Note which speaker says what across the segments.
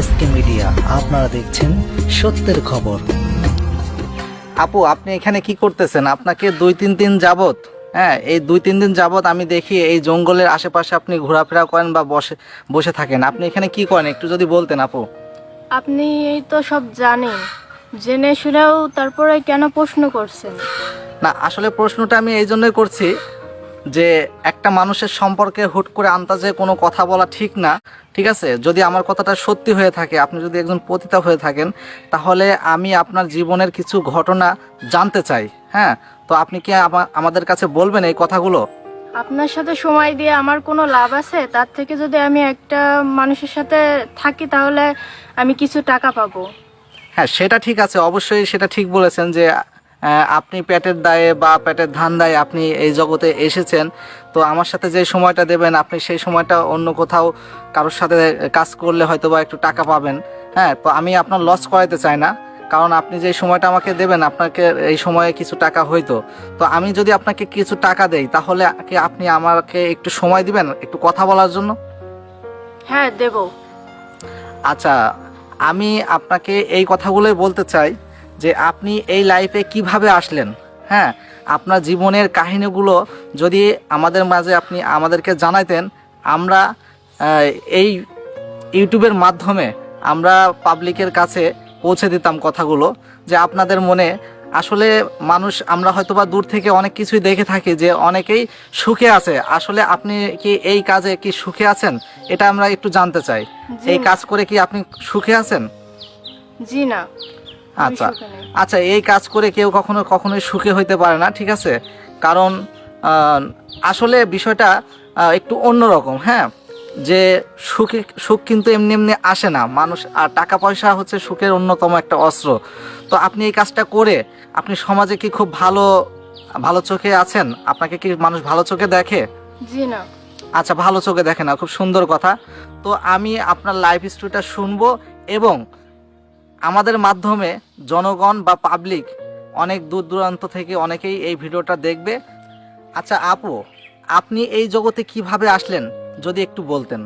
Speaker 1: SK media আপনারা দেখছেন সত্যের খবর। আপু আপনি এখানে কি করতেছেন? আপনাকে দুই তিন দিন যাবত হ্যাঁ এই দুই তিন দিন যাবত আমি দেখি এই জঙ্গলের আশেপাশে আপনি ঘোরাফেরা করেন বা বসে বসে থাকেন। আপনি এখানে কি করেন? একটু যদি বলতেন আপু।
Speaker 2: আপনি এই তো সব জানেন। জেনে শুনেও তারপরে কেন প্রশ্ন করছেন?
Speaker 1: না আসলে প্রশ্নটা আমি এই জন্যই করছি যে একটা মানুষের সম্পর্কে হুট করে আন্তাজে কোনো কথা বলা ঠিক না ঠিক আছে? যদি আমার কথাটা সত্যি হয়ে থাকে আপনি যদি একজন পতিতা হয়ে থাকেন তাহলে আমি আপনার জীবনের কিছু ঘটনা জানতে চাই হ্যাঁ? তো আপনি কি আমাদের কাছে বলবেন এই কথাগুলো?
Speaker 2: আপনার সাথে সময় দিয়ে আমার কোনো লাভ আছে? তার থেকে যদি আমি একটা মানুষের সাথে থাকি তাহলে আমি কিছু টাকা পাবো।
Speaker 1: হ্যাঁ সেটা ঠিক আছে। অবশ্যই সেটা ঠিক বলেছেন যে আপনি পেটের দায়ে বা পেটের ধান দায়ে আপনি এই জগতে এসেছেন তো আমার সাথে যে সময়টা দেবেন আপনি সেই সময়টা অন্য কোথাও কারোর সাথে কাজ করলে হয়তো বা একটু টাকা পাবেন। হ্যাঁ তো আমি আপনার লস করাইতে চাই না কারণ আপনি যে সময়টা আমাকে দেবেন আপনাকে এই সময়ে কিছু টাকা হইতো। তো আমি যদি আপনাকে কিছু টাকা দেই তাহলে কি আপনি আমাকে একটু সময় দিবেন একটু কথা বলার জন্য?
Speaker 2: হ্যাঁ দেব।
Speaker 1: আচ্ছা আমি আপনাকে এই কথাগুলোই বলতে চাই। যে আপনি এই লাইফে কীভাবে আসলেন? হ্যাঁ আপনার জীবনের কাহিনীগুলো যদি আমাদের মাঝে আপনি আমাদেরকে জানাইতেন আমরা এই ইউটিউবের মাধ্যমে আমরা পাবলিকের কাছে পৌঁছে দিতাম কথাগুলো যে আপনাদের মনে আসলে মানুষ আমরা হয়তো বা দূর থেকে অনেক কিছুই দেখে থাকি যে অনেকেই সুখে আছে। আসলে আপনি কি এই কাজে কি সুখে আছেন? এটা আমরা একটু জানতে চাই। এই কাজ করে কি আপনি সুখে আছেন?
Speaker 2: জি না।
Speaker 1: আচ্ছা। আচ্ছা এই কাজ করে কেউ কখনো কখনোই সুখে হইতে পারে না ঠিক আছে? কারণ আসলে বিষয়টা একটু অন্যরকম হ্যাঁ? যে সুখে সুখ কিন্তু এমনি এমনি আসে না। মানুষ আর টাকা পয়সা হচ্ছে সুখের অন্যতম একটা অস্ত্র। তো আপনি এই কাজটা করে আপনি সমাজে কি খুব ভালো ভালো চোখে আছেন? আপনাকে কি মানুষ ভালো চোখে দেখে?
Speaker 2: জি না।
Speaker 1: আচ্ছা ভালো চোখে দেখে না খুব সুন্দর কথা। তো আমি আপনার লাইফ স্টোরিটা শুনব এবং আমাদের মাধ্যমে জনগণ বা পাবলিক অনেক দূর দূরান্ত থেকে অনেকেই এই ভিডিওটা দেখবে। আচ্ছা আপু, আপনি এই জগতে কীভাবে আসলেন, যদি একটু বলতেন?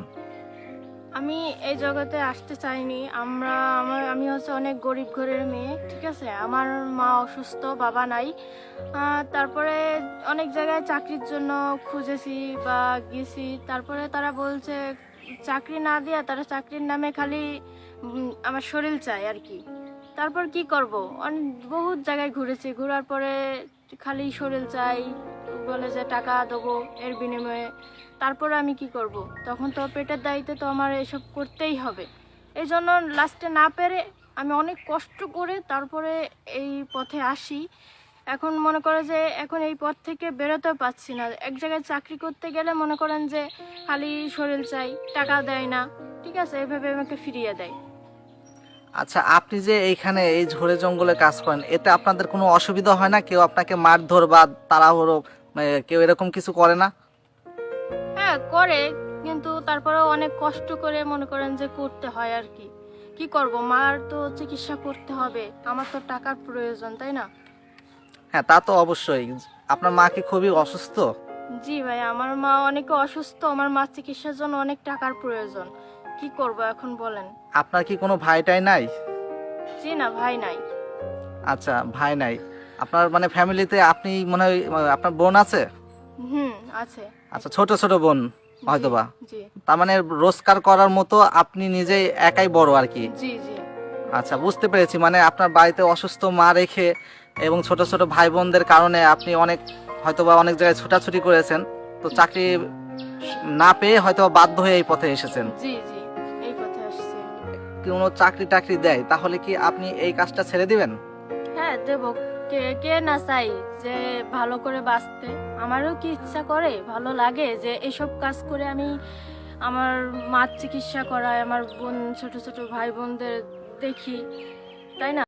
Speaker 2: আমি এই জগতে আসতে চাইনি। আমরা, আমার, আমি হচ্ছে অনেক গরিব ঘরের মেয়ে, ঠিক আছে? আমার মা অসুস্থ, বাবা নাই। তারপরে অনেক জায়গায় চাকরির জন্য খুঁজেছি বা গেছি। তারপরে তারা বলছে, চাকরি না দিয়া তারা চাকরির নামে খালি আমার শরীর চাই আর কি। তারপর কি করব? অনেক বহুত জায়গায় ঘুরেছি। ঘোরার পরে খালি শরীর চাই, বলে যে টাকা দেবো এর বিনিময়ে। তারপরে আমি কি করব? তখন তো পেটের দায়িত্ব তো আমার এসব করতেই হবে। এই জন্য লাস্টে না পেরে আমি অনেক কষ্ট করে তারপরে এই পথে আসি। এখন মনে করে যে এখন এই পথ থেকে বেরোতে পারছি না। এক জায়গায় চাকরি করতে গেলে মনে করেন যে খালি শরীর চাই, টাকা দেয় না। ঠিক আছে, এভাবে আমাকে ফিরিয়ে দেয়।
Speaker 1: আচ্ছা আপনি যে এইখানে এই ঝোড়ে জঙ্গলে কাজ করেন এতে আপনাদের কোনো অসুবিধা হয় না? কেউ আপনাকে মারধর বা তাড়াহুড়ো কেউ এরকম কিছু করে না?
Speaker 2: হ্যাঁ করে কিন্তু তারপরেও অনেক কষ্ট করে মনে করেন যে করতে হয় আর কি। কি করব? মার তো চিকিৎসা করতে হবে। আমার তো টাকার প্রয়োজন তাই না?
Speaker 1: হ্যাঁ তা তো অবশ্যই। আপনার মা কি খুবই অসুস্থ?
Speaker 2: জি ভাই আমার মা অনেক অসুস্থ। আমার মা চিকিৎসার জন্য অনেক টাকার প্রয়োজন। কি করব এখন বলেন?
Speaker 1: আপনার কি কোনো ভাইটাই নাই?
Speaker 2: জি না ভাই নাই।
Speaker 1: আচ্ছা ভাই নাই। আপনার মানে ফ্যামিলিতে আপনি মনে হয় আপনার বোন আছে?
Speaker 2: হুম আছে।
Speaker 1: আচ্ছা ছোট ছোট বোন হয়তোবা।
Speaker 2: জি।
Speaker 1: তার মানে রোজগার করার মতো আপনি নিজেই একাই বড় আর কি?
Speaker 2: জি জি।
Speaker 1: আচ্ছা বুঝতে পেরেছি। মানে আপনার বাড়িতে অসুস্থ মা রেখে এবং ছোট ছোট ভাই বোনদের কারণে আপনি অনেক হয়তোবা অনেক জায়গায় ছুটাছুটি করেছেন। তো চাকরি না পেয়ে হয়তো বাধ্য হয়ে এই পথে এসেছেন।
Speaker 2: জি জি।
Speaker 1: কোনো চাকরি টাকরি দেয়, তাহলে কি আপনি এই কাজটা ছেড়ে দিবেন?
Speaker 2: হ্যাঁ দেব। কে কে না চাই যে ভালো করে বাঁচতে? আমারও কি ইচ্ছা করে, ভালো লাগে যে এসব কাজ করে আমি আমার মার চিকিৎসা করায় আমার বোন, ছোট ছোট ভাই বোনদের দেখি, তাই না?